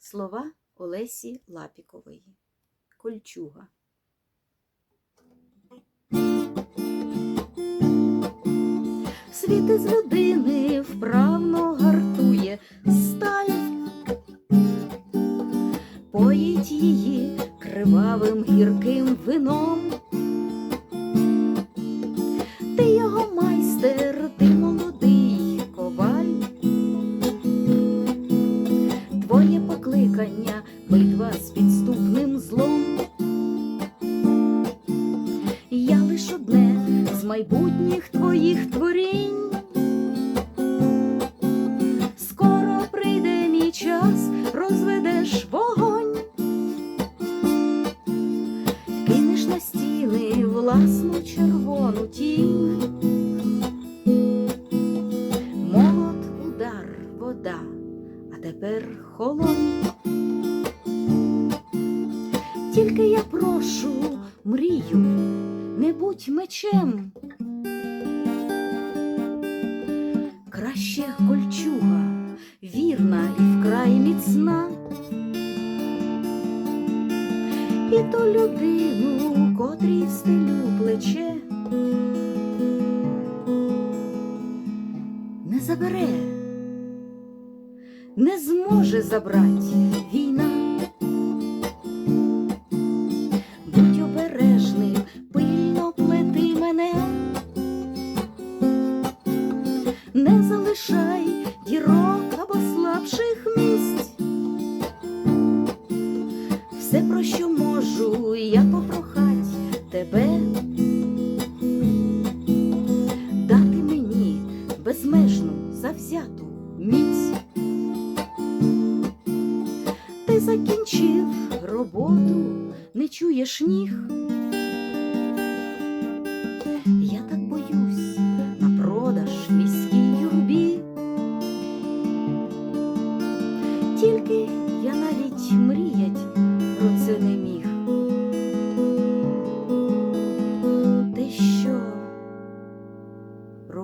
Слова Олесі Лапікової. Кольчуга. Світ із людини вправно гартує сталь, поїть її кривавим гірким вином. Майбутніх твоїх творінь. Скоро прийде мій час, розведеш вогонь, кинеш на стіни власну червону тінь. Молот, удар, вода, а тепер холонь. Тільки я прошу, мрію, не будь мечем. Вкрай міцна. І ту людину, котрій стелю плече, не забере, не зможе забрать можу, я попрохать тебе, дати мені безмежну завзяту міць. Ти закінчив роботу, не чуєш ніг.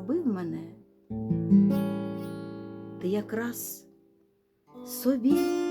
Робив мене, ти якраз собі